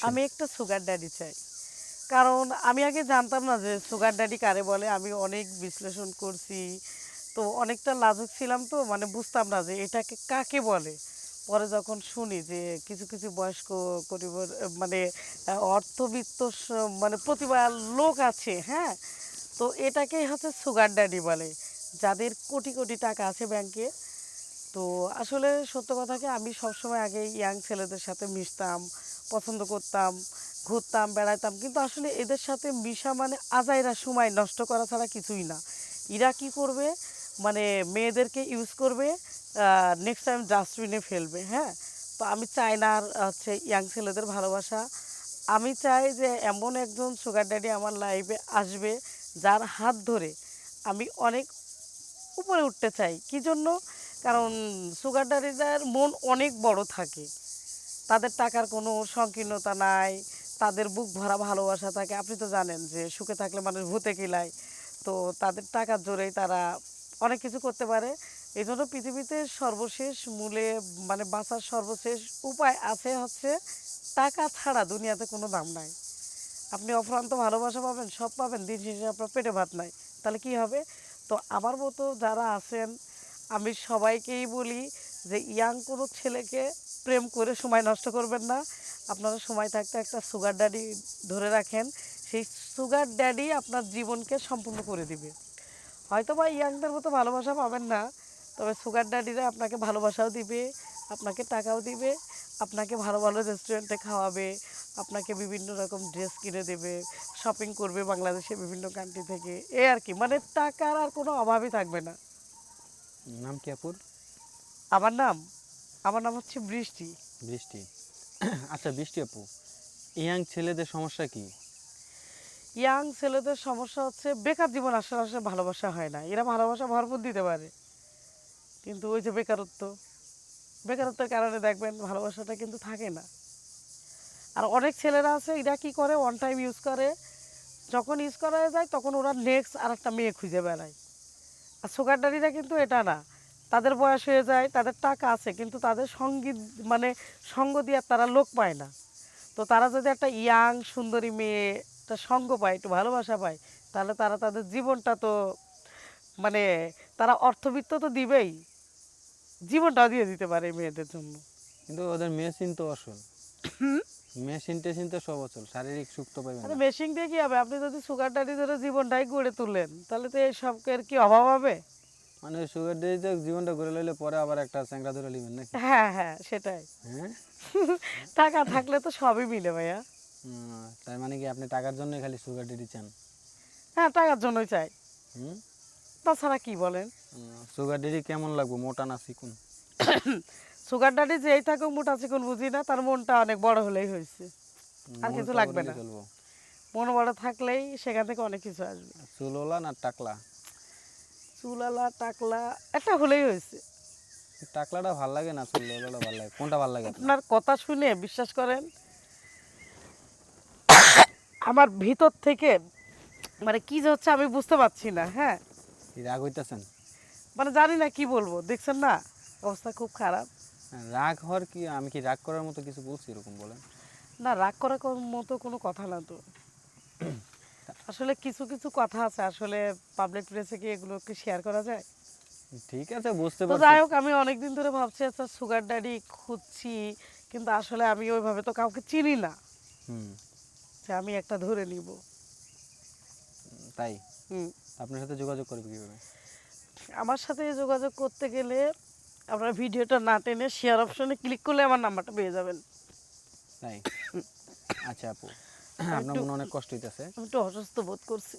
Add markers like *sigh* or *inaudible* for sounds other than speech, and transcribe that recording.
আমি একটা sugar daddy চাই। কারণ আমি আগে জানতাম না যে সুগার ড্যাডি কারে বলে, আমি অনেক বিশ্লেষণ করছি। তো অনেকটা লাজুক ছিলাম তো মানে বুঝতাম না যে এটাকে কাকে বলে। পরে যখন শুনি যে কিছু কিছু বয়স্ক পরিবার মানে অর্থবিত্ত মানে প্রতিভা লোক আছে হ্যাঁ? তো এটাকেই হচ্ছে সুগার ড্যাডি বলে, যাদের কোটি কোটি টাকা আছে ব্যাংকে তো আসলে সত্য কথা কি, আমি সবসময় আগে ইয়াং ছেলেদের সাথে মিশতাম। পছন্দ করতাম, ঘুরতাম বেড়াতাম কিন্তু আসলে এদের সাথে মিশা মানে আজাইরা সময় নষ্ট করা ছাড়া কিছুই না। এরা কি করবে? মানে মেয়েদেরকে ইউজ করবে নেক্সট টাইম ডাস্টবিনে ফেলবে হ্যাঁ? তো আমি চাই না আর হচ্ছে ইয়াং ছেলেদের ভালোবাসা। আমি চাই যে এমন একজন সুগার ড্যাডি আমার লাইফে আসবে যার হাত ধরে আমি অনেক উপরে উঠতে চাই। কি জন্য? কারণ সুগার ড্যাডিদের মন অনেক বড় থাকে। তাদের টাকার কোনো সংকীর্ণতা নাই, তাদের বুক ভরা ভালোবাসা থাকে। আপনি তো জানেন যে সুখে থাকলে মানুষ ভূতে কিলায় তো তাদের টাকার জোরেই তারা অনেক কিছু করতে পারে। এই জন্য পৃথিবীতে সর্বশেষ মূলে মানে বাঁচার সর্বশেষ উপায় আছে হচ্ছে টাকা ছাড়া দুনিয়াতে কোনো দাম নাই। আপনি অফুরান্ত ভালোবাসা পাবেন, সব পাবেন, দিন শেষে আপনার পেটে ভাত নাই। তাহলে কি হবে? তো আমার মতো যারা আছেন, আমি সবাইকেই বলি যে ইয়াং কোনো ছেলেকে প্রেম করে সময় নষ্ট করবেন না। আপনারা সময় থাকতে একটা সুগার ড্যাডি ধরে রাখেন। সেই সুগার ড্যাডি আপনার জীবনকে সম্পূর্ণ করে দিবে। হয়তো বা ইয়াংদের মতো ভালোবাসা পাবেন না তবে সুগার ড্যাডিরা আপনাকে ভালোবাসাও দিবে আপনাকে টাকাও দিবে আপনাকে ভালো ভালো রেস্টুরেন্টে খাওয়াবে আপনাকে বিভিন্ন রকম ড্রেস কিনে দেবে শপিং করবে বাংলাদেশে বিভিন্ন কান্ট্রি থেকে। এ আর কি মানে টাকার আর কোনো অভাবই থাকবে না। নাম কি আপুর? আমার নাম আমার নাম হচ্ছে বৃষ্টি। বৃষ্টি। *clears throat* আচ্ছা বৃষ্টি আপু ইয়াং ছেলেদের সমস্যা কি? ইয়াং ছেলেদের সমস্যা হচ্ছে বেকার জীবন আসলে আসলে ভালোবাসা হয় না। এরা ভালোবাসা ভরপুর দিতে পারে। কিন্তু ওই যে বেকারত্ব বেকারত্বের কারণে দেখবেন ভালোবাসাটা কিন্তু থাকে না। আর অনেক ছেলেরা আছে এরা কি করে ওয়ান টাইম ইউজ করে। যখন ইউজ করা যায় তখন ওরা নেক্সট আর একটা মেয়ে খুঁজে বেড়ায়। আর সুগার ডাডিরা কিন্তু এটা না। তাদের বয়স হয়ে যায় তাদের টাকা আছে কিন্তু তাদের সংগীত মানে সঙ্গ দিয়ে তারা লোক পায় না। তো তারা যদি একটা ইয়াং সুন্দরী মেয়ে একটা সঙ্গ পায় একটু ভালোবাসা পায় তাহলে তারা তাদের জীবনটা তো মানে তারা অর্থবিত্ত তো দিবেই। জীবনটাও দিয়ে দিতে পারে মেয়েদের জন্য। কিন্তু ওদের মেশিন তো আসল মেশিন টেশিন তো সব অচল শারীরিক সুখ তো পাইবেন মেশিন দিয়ে কি হবে? আপনি যদি সুগার ডাডি ধরে জীবনটাই গড়ে তুলেন তাহলে তো এই সবের কি অভাব হবে? মানে সুগার ডেতে জীবনটা ঘুরে লইলে পরে আবার একটা চ্যাংরা ধরে লিবেন নাকি? হ্যাঁ হ্যাঁ সেটাই। হ্যাঁ? টাকা থাকলে তো সবই মিলে ভাইয়া। তার মানে কি আপনি টাকার জন্যই খালি সুগার ডেডি চান? হ্যাঁ টাকার জন্যই চাই। তাছাড়া কি বলেন? সুগার ডেডি কেমন লাগবো মোটা না চিকুন সুগার ডাডি যেই থাকুক মোটা চিকন বুঝি না তার মনটা অনেক বড় হলেই হয়েছে। আর কিছু লাগবে না। মন বড় থাকলেই সেখান থেকে অনেক কিছু আসবে। চুলোলা না টাকলা? চুলালা টাকলা একটা হলেই হয়েছে। টাকলাটা ভালো লাগে না চুলোলাটা ভালো লাগে। কোনটা ভালো লাগে আপনার? কথা শুনে বিশ্বাস করেন আমার ভিতর থেকে মানে কি যে হচ্ছে আমি বুঝতে পারছি না হ্যাঁ? রাগ হইতেছেন? মানে জানি না কি বলব দেখছেন না? অবস্থা খুব খারাপ। রাগ হওয়ার কি আমি কি রাগ করার মতো কিছু বলছি এরকম বলেন? না রাগ করার মতো কোনো কথা না তো। আসলে কিছু কিছু কথা আছে। আসলে পাবলিক প্লেসে কি এগুলোকে শেয়ার করা যায়? ঠিক আছে বুঝতে পারছি। যাই হোক আমি অনেকদিন ধরে ভাবছি আচ্ছা সুগার ড্যাডি খুঁজছি কিন্তু আসলে আমি ওইভাবে তো কাউকে চিনি না। হুম। যে আমি একটা ধরে নিব। তাই? হুম। আপনার সাথে যোগাযোগ করবে কীভাবে? আমার সাথে যোগাযোগ করতে গেলে আপনার ভিডিওটা না টেনে শেয়ার অপশনে ক্লিক করলে আমার নাম্বারটা পেয়ে যাবেন। তাই? আচ্ছা আপু। আপনার মনে অনেক কষ্ট হইতেছে। আমি একটু অসুস্থ বোধ করছি।